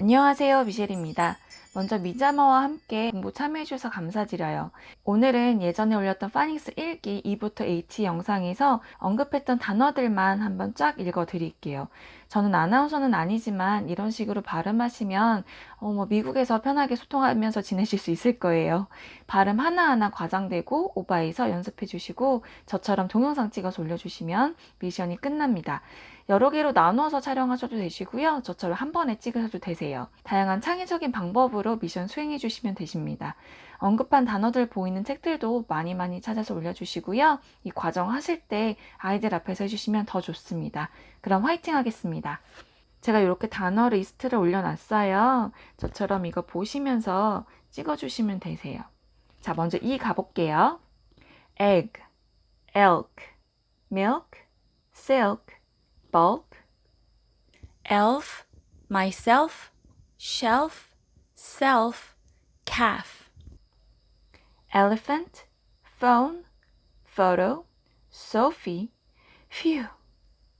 안녕하세요. 미셸입니다. 먼저 미자마와 함께 공부 참여해주셔서 감사드려요. 오늘은 예전에 올렸던 파닉스 1기 2부터 H 영상에서 언급했던 단어들만 한번 쫙 읽어 드릴게요. 저는 아나운서는 아니지만 이런 식으로 발음하시면 어, 뭐 미국에서 편하게 소통하면서 지내실 수 있을 거예요. 발음 하나하나 과장되고 오바해서 연습해 주시고 저처럼 동영상 찍어서 올려주시면 미션이 끝납니다. 여러 개로 나누어서 촬영하셔도 되시고요. 저처럼 한 번에 찍으셔도 되세요. 다양한 창의적인 방법으로 미션 수행해 주시면 되십니다. 언급한 단어들 보이는 책들도 많이 많이 찾아서 올려주시고요. 이 과정 하실 때 아이들 앞에서 해주시면 더 좋습니다. 그럼 화이팅 하겠습니다. 제가 이렇게 단어 리스트를 올려놨어요. 저처럼 이거 보시면서 찍어주시면 되세요. 자, 먼저 이 가볼게요. egg, elk, milk, silk, bulk, elf, myself, shelf, self, calf, elephant, phone, photo, Sophie, phew,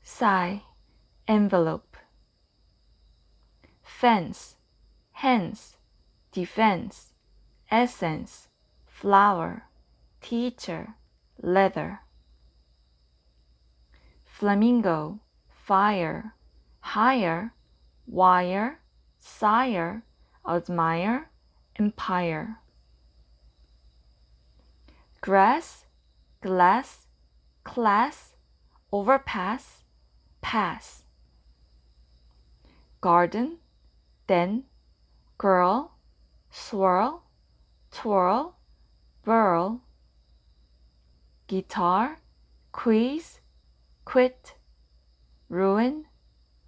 sigh, envelope, fence, hence, defense, essence, flower, teacher, leather, flamingo, fire, hire, wire, sire, admire, empire. Grass, glass, class, overpass, pass. Garden, then, girl, swirl, twirl, burl. Guitar, quiz, quit, ruin,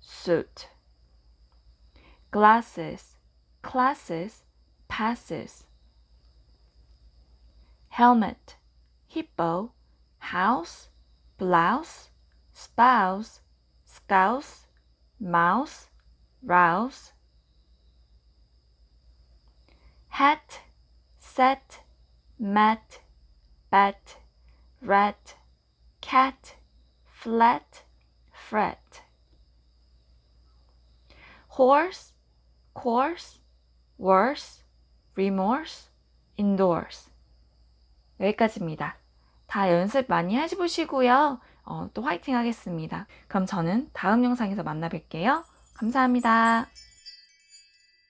suit. Glasses, classes, passes. Helmet, hippo, house, blouse, spouse, scouse, mouse, rouse. Hat, set, mat, bat, rat, cat, flat, fret. Horse, course, worse, remorse, indoors. 여기까지입니다. 다 연습 많이 해보시고요. 어, 또 화이팅 하겠습니다. 그럼 저는 다음 영상에서 만나 뵐게요. 감사합니다.